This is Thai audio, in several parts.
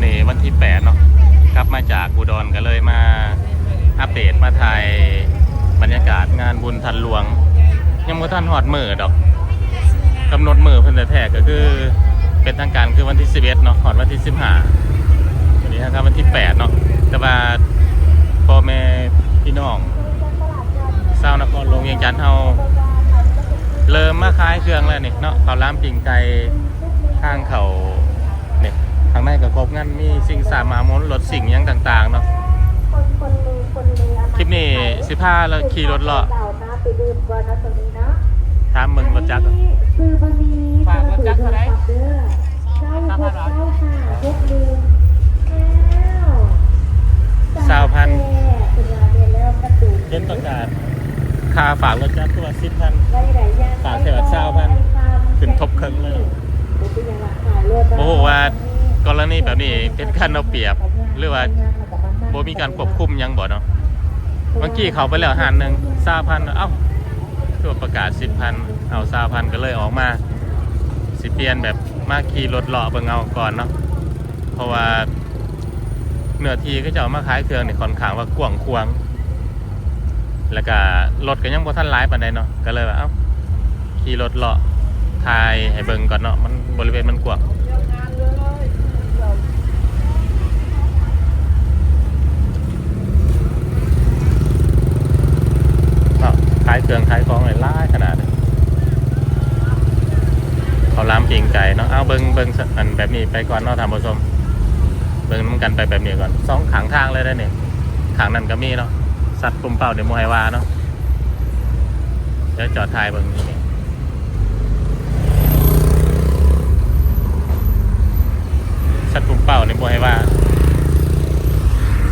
วันนี้วันที่ 8 เนาะกลับมาจากอุดรก็เลยมาอัปเดตมาถ่ายบรรยากาศงานบุญทันหลวง ยังบ่ทันหอดมือดอกกำหนดมือเพิ่นแต่แท้ก็คือเป็นทางการคือวันที่ 11 เนาะหอดวันที่ 15วันนี้นะครับวันที่ 8 เนาะแต่ว่าพ่อแม่พี่น้องชานครลงเวียงจันทน์เฮาเริ่มมาขายเครื่องแล้วนี่เนาะข้าวล้ามปิ่งไก่ข้างเขาางในก็ครบงั้นมีสิ่งสามามนรถสิ่งหยังต่าง ๆ เนาะคลิปนี้สิพาเราขี่รถเลาะถามมึงรถจักรฝากรถจักรเท่าไหร่สามพันเหรอสาวพันเล่นประกาศค่าฝากรถจักรตัวสิบพันฝากเท่าไหร่สาวพันขึ้นทบเครื่องเลยโอ้โหว่า กรณีแบบนี้เป็นการเอาเปรียบ หรือว่าโบมีการควบคุมยังบ่เนาะเมื่อกี้เขาไปแล้วหันหนึ่งซาพันเอ้าตัวประกาศสิบพันเอาซาพันก็เลยออกมา สิเปลี่ยนแบบมาขี่รถเลาะเบิ่งเอาก่อนเนาะเพราะว่าเนื้อทีก็จะเอามาขายเครื่องนี่ค่อนข้างว่ากว้างควางแล้วก็รถก็ยังบ่ทันหลายปานใดเนาะก็เลยว่าเอ้าขี่รถเลาะทายให้เบิ่งก่อนเนาะมันบริเวณมันกว้างเนายเครื่องขายของหลายๆขนาดเขาล้ามปิงไก่เนาะเอาเบิงเบิงอันแบบนี้ไปก่อนเนาะท่านผู้ชมเบิงน้ำกันไปแบบนี้ก่อนสองขางทางเลยได้เนี่ยขางนั้นก็มีเนาะสัตว์ปุ่มเป่าเดี๋ยวมวยวาเนาะเดี๋ยวจอดทายเบิงนี่ชัดปุ่มเป้าในบัวให้ว่า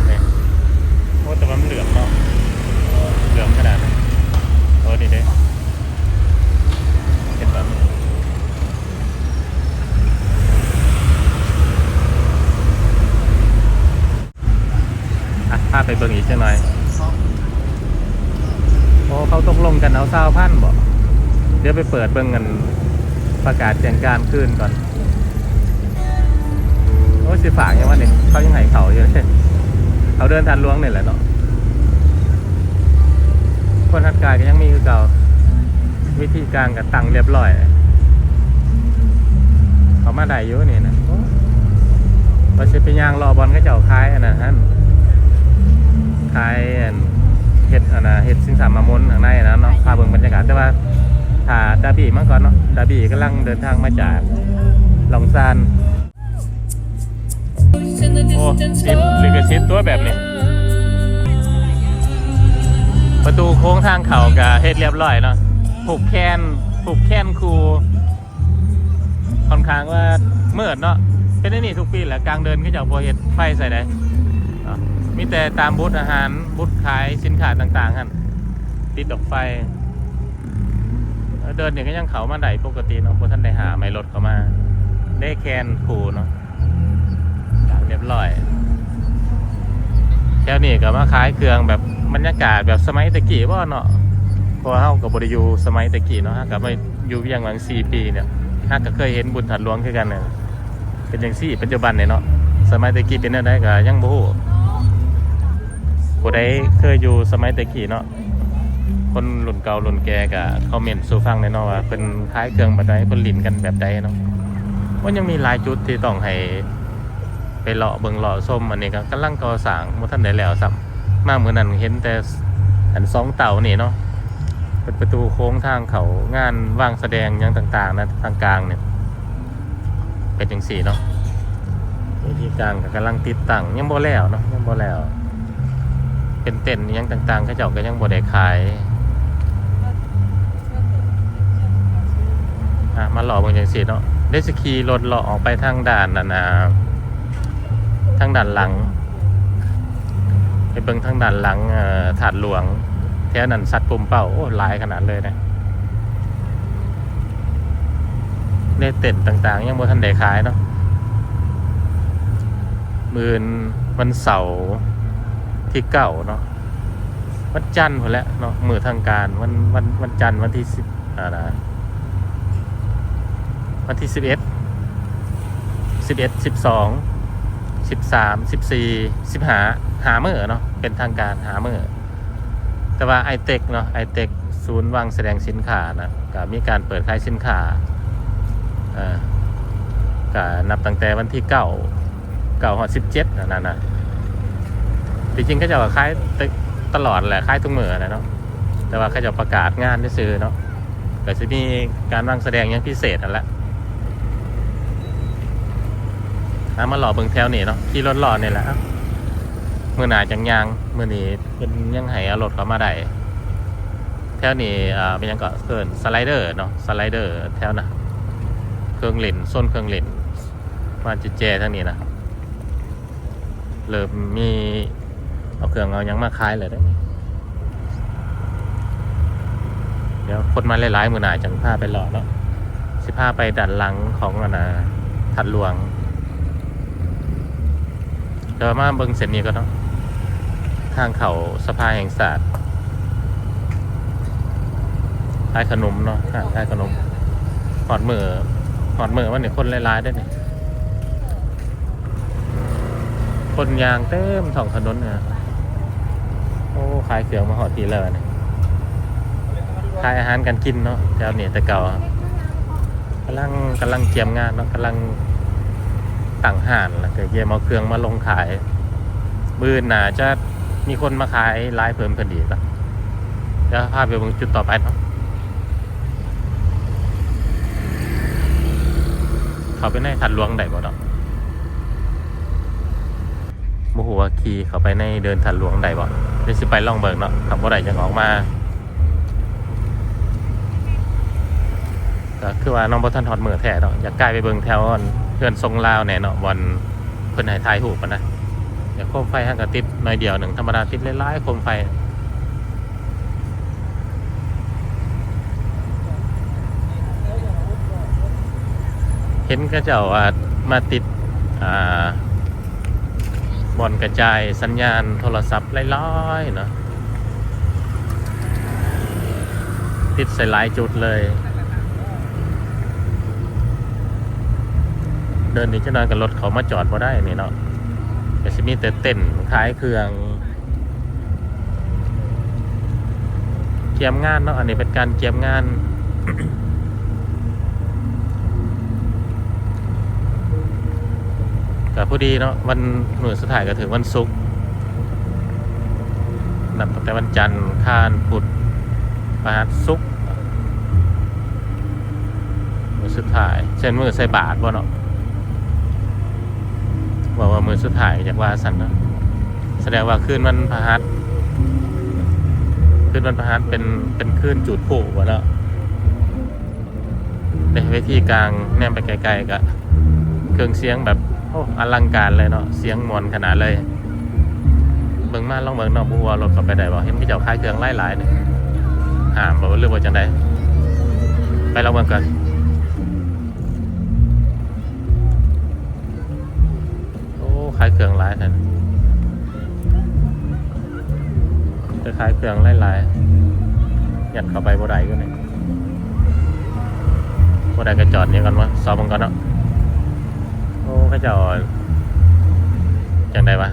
เนี่ยโอ้แต่ว่ามันเหลืองเนาะเหลืองขนาดนั้น โอ้ดีเด้เห็นแบบอะพาไปเบิ่งอีกสักหน่อยโอ้เขาตกลงกันเอาเศร้าพันบ่เดี๋ยวไปเปิดเบิ่งกันประกาศแจ้งการขึ้นก่อน โอ้สิฝากยังวะเนี่ยเขายังไงเขาอยู่เลยเขาเดินทันล้วงเนี่ยแหละเนาะ คนทัดกายก็ยังมีคือเก่า วิธีการกับตังเรียบร้อยเขามาได้อยู่นี่นะโอ้ว่าสิไปย่างรอบอลก็เจ้าคายอันนั้นฮั่นคายอันเห็ดอันนะเห็ดสิงสามมามนข้างในอันนะเนาะพาเบิ่งบรรยากาศแต่ว่าถ้าดาบี้มาก่อนเนาะดาบี้กำลังเดินทางมาจากหลองซานโอ้ติดลิขสิทธิ์ตัวแบบนี้ ประตูโค้งทางเขากะเฮ็ดเรียบร้อยเนาะผูกแคนผูกแคนครูค่อนข้างว่าเมื่อเนาะเป็นอันนี่ทุกปีแหละกลางเดินก็จะเอเฮ็ดไฟใส่ได้เนาะมีแต่ตามบูธอาหารบูธขายสินค้าต่างๆกันติดดอกไฟ เดินเนี่ยก็ยังเขามาได้ปกติเนาะพวท่านได้หาไม่รถเข้ามา ได้แคนคูเนาะเรียบร้อยแถวนี้ก็มาขายเครื่องแบบ บรรยากาศแบบสมัยตะกี้ว่าเนาะเพราะว่าเฮากับบริยูสมัยตะกี้เนาะฮะกับมาอยู่เพียงหลังสี่ปีเนี่ยฮะก็เคยเห็นบุญถัดหลวงคือกันเนี่ยเป็นอย่างสี่ปัจจุบันเนี่ยเนาะสมัยตะกี้เป็นอะไรก็ยังบ่ฮู้ผู้ใดเคยอยู่สมัยตะกี้เนาะคนรุ่นเก่ารุ่นแก่ก็คอมเมนต์สู่ฟังแน่เนาะว่าเป็นขายเครื่องแบบใดเพิ่นลิ้นกันแบบใดเนาะว่ายังมีหลายจุดที่ต้องให้ไปเลาะเบิงเลาะส้มอันนี้ก็กำลังก่อสร้างมื่อท่านได้แล้วซ้ำ มาเหมือนนั้นเห็นแต่อันสองเต่านี่เนาะเป็นประตูโค้งทางเขางานว่างแสดงยังต่างๆนะทางกลางเนี่ย เป็นจังสี่เนาะวิธีกลางกำลังติดตั้งยังบ่แล้วเนาะยังบ่แล้ว เป็นเต็นยังต่างๆก็เจ้าก็ยังบ่ได้ขายอะมาหล่อเบิ่งจังสี่เนาะได้สกีรถเลาะออกไปทางด่านนั่นะทางด้านหลัง เบิ่งทางด้านหลังถาดหลวงแถวนั้นสัตว์ปุ่มเป้าโอ้หลายขนาดเลยนะในเต็นต่างๆ ยังบ่ทันได้ขายเนาะมื่นวันเสาร์ที่เก้าเนาะวันจันทร์พอแล้วเนาะมือทางการวันวันวันจันทร์วันที่สิบอ่านะวันที่สิบเอ็ดสิบเอ็ดสิบสอง สิบสามสิบสี่สิบหาหาเมื่อเนาะเป็นทางการหาเมื่อแต่ว่าไอเทคเนาะไอเทคศูนย์วางแสดงสินค้านะก็มีการเปิดขายสินค้าอ่อก็นับตั้งแต่วันที่เก้าเก้าหอสิบเจ็ดนั่นนะจริงๆก็จะขายตลอดแหละขายทุกเมื่อนะเนาะแต่ว่าเขาจะประกาศงานที่ซื้อเนาะก็จะมีการวางแสดงอย่างพิเศษนั่นแหละ อะมาหล่อเบิงแถวนี่เนาะขี่รถหล่อนี่แหละมือหนาจังยางมือนี้เป็นยังไห้เอารถเขามาได้แถวนี้อ่าเป็นยังก็เกินสไลเดอร์เนาะสไลเดอร์แถวนะเครื่องเล่นส้นเครื่องเล่นมาจิแจทางนี้นะเริ่มมีเอาเครื่องเอายังมาขายเลยได้เดี๋ยวคนมาหลายๆมือหนาจังพาไปหล่อเนาะสิพาไปดันหลังของอันนะถัดหลวง เดี๋ยวมาเบิ่งเส้นนี้ก็เนาะทางเขาสะพานแห่งศาสตร์ขายขนมเนาะขายขนมหอดมือหอดมือมันเนี่ยคนหลายๆได้เนี่ยคนยางเต็มท้องถนนเนี่ยโอ้ขายเครื่องมาหอดทีเลยขายอาหารกันกินเนาะแถวเนี้แต่เก่ากำลังกำลังเตรียมงานเนาะกำลัง ต่างห่านแล้วก็เยมเอาเครื่องมาลงขายบืนน่าจะมีคนมาขายร้ายเพิ่มขึ้นอีกแล้วเดี๋ยวพาไปบิ่งจุดต่อไปเนาะเขาไปในทันหลวงได้บ่เนาะโมโหว่าขี่เขาไปในเดินทันหลวงได้บ่เดี๋ยวสิไปล่องเบิกเนาะขับบ่ได้จังออกมาก็คือว่าน้องบ่ทันถอดมือแท้เนาะอยากกลายไปเบิงแถวอัน เพื่อนทรงลาวแหน่เนาะวันเพิ่อนให้ทายหูปอะนะเดี๋ยวโคมไฟห่างกับติดหน่อยเดียวหนึ่งธรรมดาติดหลายๆโคมไฟเห็นก็เจ้าว่ามาติดอ่าบอลกระจายสัญญาณโทรศัพท์หลายๆเนาะติดใส่หลายจุดเลย เดินนี่จะนอนกับรถเขามาจอดมาได้นี่เนาะก็จะมีแต่เต้นขายเครื่องเกียมงานเนาะอันนี้เป็นการเกียมงานกับพอดีเนาะวันหน่วยสุดท้ายก็ถึงวันศุกร์นับตั้งแต่วันจันทร์คานพุธพฤหัสศุกร์มือสุดท้ายเช่นมือใส่บาทบ่เนาะ บอกว่ามือสุดท้ายจากว่าสันนะแสดงว่าคืนวันพฤหัสคืนวันพฤหัสเป็นเป็นคืนจุดผูวะเนาะในเวทีกลางแนมไปไกลๆกะเครื่องเสียงแบบโอ้อลังการเลยเนาะเสียงมวนขนาดเลยเบิ่งมาลองเบิ่งนาะบัวรถกลับไปได้บ่เห็นพี่เจ้าคายเครื่องไล่หลายเนี่ยหามบ่ว่าเรื่องว่าจังไดไปลองเบิ่งกัน โอ้ายเครื่องหลายแท้จะคายเครื่องไล่หลายๆยัดเข้าไปบ่ได้ก็นี่บ่ได้ก็จอดนี่ก่อนวะสอบมันก่อนเนาะโอ้เขาเจะจังไดวะ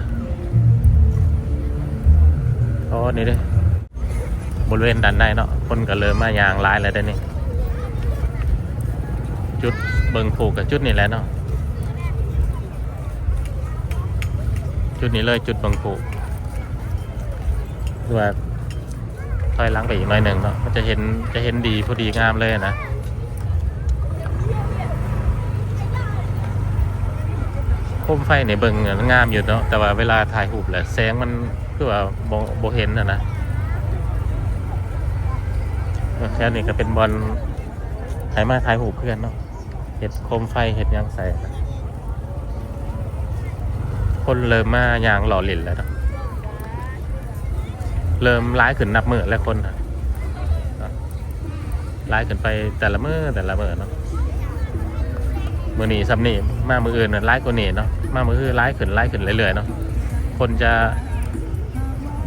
โอ้นี่เด้บริเวณด้านในเนาะคนก็เริ่มมายางร้ายแล้วได้นี่จุดเบิงผูกกับจุดนี้แหละเนาะ จุดนี้เลยจุดบิงผูกคือว่าถอยหลังไปอีกหน่อยหนึ่งเนาะมันจะเห็นจะเห็นดีพอดีงามเลยนะโคมไฟในเบิงงามอยู่เนาะแต่ว่าเวลาถ่ายรูปแหละแสงมันคือว่าโบโบเห็นอะนะแค่นี้ก็เป็นบอลถ่ายมาถ่ายรูปเพื่อนเนาะเห็ดโคมไฟเห็ดยังใส่ คนเริ่มมายางหล่อหลินแล้วเนาะเริ่มร้ายขึ้นนับมือแล้วคนอะร้ายขึ้นไปแต่ละมือแต่ละมือเนาะมือหนีซับนี่มามืออื่นน่ะร้ายกว่านีเนาะมามืออื่นร้ายขึ้นร้ายขึ้นเรื่อยๆเนาะคนจะ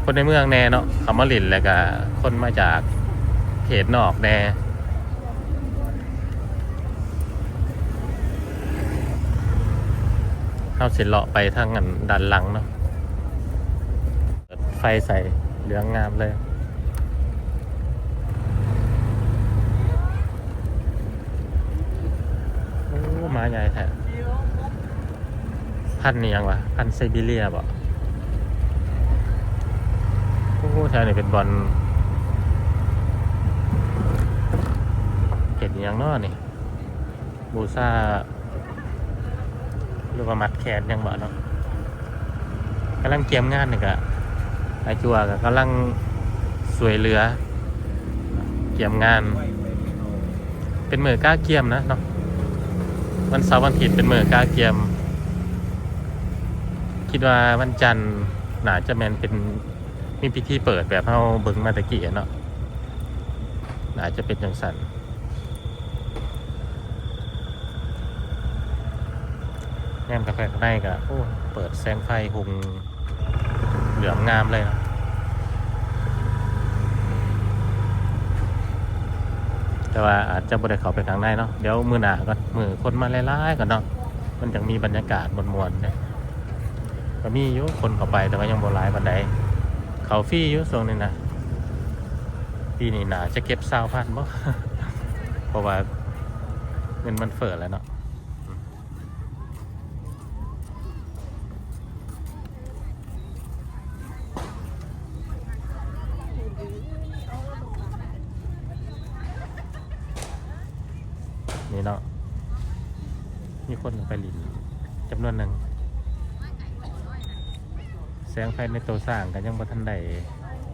คนในเมืองแน่เนาะเขามาหลินแล้วก็คนมาจากเขตนอกแน่ เข้าสิเลาะไปทางอันด้านหลังเนาะไฟใส่เหลืองงามเลยโอ้มาใหญ่แท้พันนี่ยังวะพันไซบีเรียบ่โอ้แถวนี้เป็นบอลเห็ดยังนาะนี่บูซาหรือว่ามั นยังบ่เนาะกำลังเกียมงานนี่กะไอจัวกะกำลังสวยเรือ เกียมงาน เป็นมือก้าเกียมนะเนาะวันเสาร์วันอาทิตย์เป็นมือก้าเกียม คิดว่าวันจันทร์หนาจะแมนเป็นมีพิธีเปิดแบบเฮาเบิ่งมาตะกี้เนาะหนาจะเป็นจังสัน แนมกาแฟข้างในก็โอ้เปิดแสงไฟหุงเหลืองงามเลยนะแต่ว่าอาจจะบริเขาไปข้างในเนาะเดี๋ยวมือหนาก่อนมือคนมาไล่ๆก่อนเนาะมันยังมีบรรยากาศมวลๆเนี่ยก็มีอยู่คนเข้าไปแต่ว่ายังโบราณบันไดเขาฟี่อยู่ทรงนี้นะปีนี้หนาจะเก็บซาวพันบ่เพราะว่าเงินมันเฟ้อแล้วเนาะ นี่เนาะ มี คนไปลินจำนวนหนึ่ง แสงไฟในตัวสร้างกันยังบ่ทันได้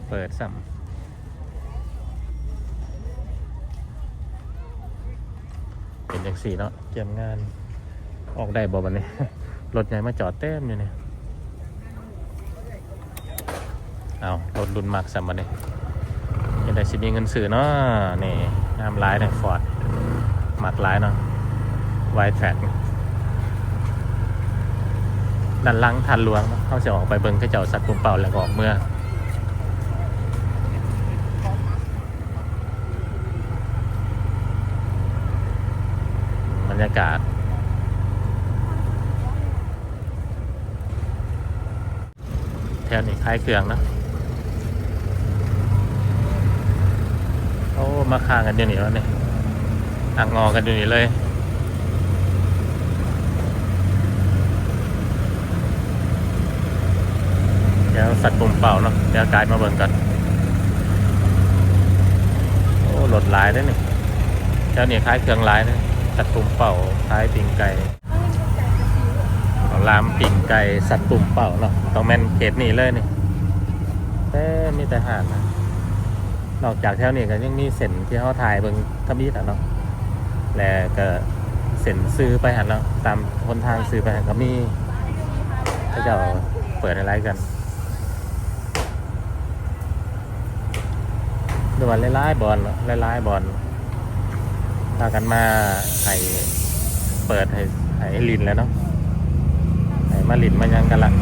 เปิดซ้ำเป็นอย่างสี่เนาะเกี่ยมงานออกได้บ่บันนี้รถใหญ่มาจอดเต็มอยู่เนี่ยเอารถรุ่นมากสัมบันนี้ยังได้สิมีเงินซื้อเนาะนี่งามร้ายเนี่ยฟอร์ดหมักหลายเนาะไวแทร็ก ด้านลังทันหลวงเนาเขาจะออกไปเบิ่งเขาเจ้าสัตว์ปุ่มเป่าแล้วก็ออกเมื่อบรรยากาศ แถวนี้คล้ายเครื่องนะโอ้มาค้างกันเดี๋ยวนี้แล้วเนี่ยอ่างงอกันอยู่นี่เลย เดี๋ยวสัตว์ปุ่มเป่าเนาะเดี๋ยวกายมาเบิ่งกันโอ้รถหลายได้นี่เจ้านี่ยคล้ายเครื่องหลายนะสัตว์ปุ่มเป่าคล้ายปิงไก่ลามปิงไก่สัตว์ปุ่มเป่าเนาะต้องแม่นเขตนี่เลยนี่แต่มีแต่ห่านนะนอกจากแถวนี้ก็ยังมีเส้นที่เขาถ่ายเบิ่งทบีดอะเนาะแล้วก็เซ็นซื้อไปหันแล้วตามคนทางซื้อไปหันก็มีก็จะเปิดอะไรกัน ดูว่าไล่ๆบอลไล่ๆบอลพากันมาให้เปิดให้ให้ลินแล้วเนาะให้มาลินมายังกันละ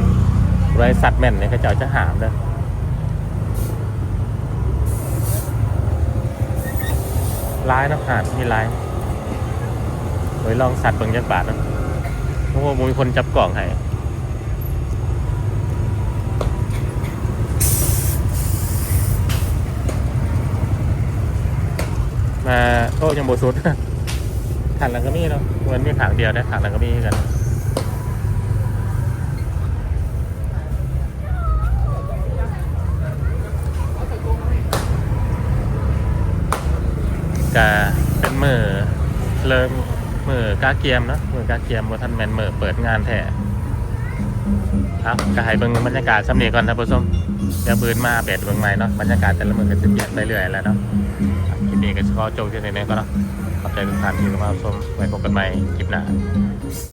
บริษัทแม่นเนี่ยเขาเจ้าจะหามเด้อร้ายเนาะหาดมีร้ายไว้ลองสัตว์เบิ่งยักบาทนะเพราะว่ามีคนจับกล่องให้ มาโอ้ยังโบสุดขันหลังก็มีเนาะมือนมีขางเดียวได้ขางหลังก็มีกันจะเป็นมือเริ่มมือกาเกียมเนอะมือกาเกียมบทันแมนมือเปิดงานแท้ครับก็ให้เบิ่งบรรยากาศสำเนียก่อนท่านผู้ชมเดี๋ยวบืนมาเบ็ดเบิ่งใหม่เนาะบรรยากาศแต่ละมือก็จะเปลี่ยนไปเรื่อยแล้วเนาะ ครับคลิปนี้ก็จะขอจกที่นี้ก็นะขอบใจทุกท่านที่เข้ามาชมไว้พบกันใหม่คลิปหน้า